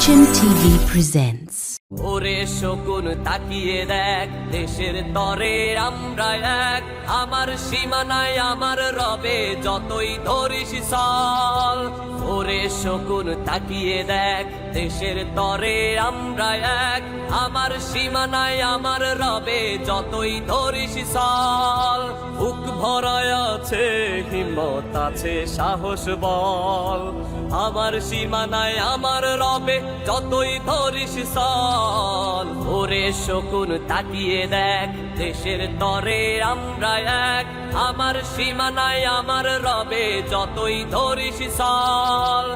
Fortune TV presents. ওরে শকুন, তাকিয়ে দেখ, দেশের তরে আমরা এক। আমার সীমানায় আমার রবে যতই ধরিস সল। ওরে শকুন, তাকিয়ে দেখ, দেশের তরে আমরা এক। আমার সীমানায় আমার রবে যতই ধরিস সল। বুক ভরায় আছে, হিম্মত আছে, সাহস বল। আমার সীমানায় আমার রবে, যতই ধরিস সল ওরে শকুন তাকিয়ে দেখ, দেশের তরে আমরা এক। আমার সীমানায় আমার রবে, যতই ধরিস সল,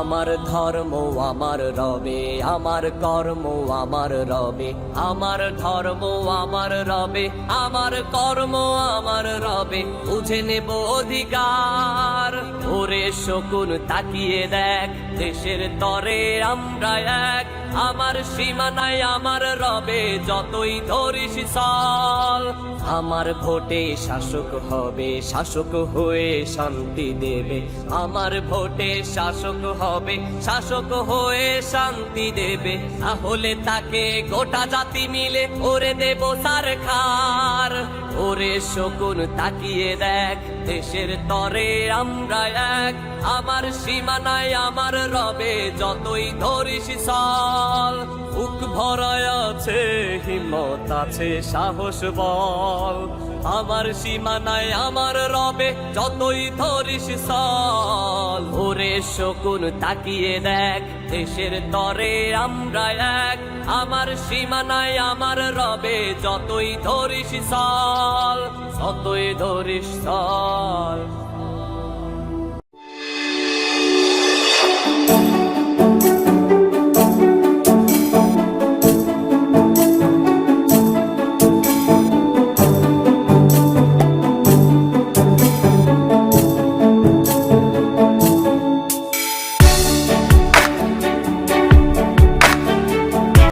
আমার ধর্ম আমার রবে, আমার কর্ম আমার রবে, আমার ধর্ম আমার রবে, আমার কর্ম আমার রবে, বুঝে নেব অধিকার। ওরে শকুন তাকিয়ে দেখ, দেশের তরে আমরা এক। আমার সীমানায় আমার রবে যতই ধরিস সল আমার ভোটে শাসক হবে, শাসক হয়ে শান্তি দেবে। আমার ভোটে শাসক হবে, শাসক হয়ে শান্তি দেবে। তাহলে তাকে গোটা জাতি মিলে ওরে দেব সারখার। ওরে শকুন, তাকিয়ে দেখ, দেশের তরে আমরা এক। আমার সীমানায় আমার রবে যতই ধরিস সল বুক ভরায় আছে, হিম্মত আছে, সাহস বল। আমার সীমানায় আমার রবে যতই ধরিস সল ওরে শকুন তাকিয়ে দেখ, দেশের তরে আমরা এক। আমার সীমানায় আমার রবে যতই ধরিস সল যতই ধরিস সল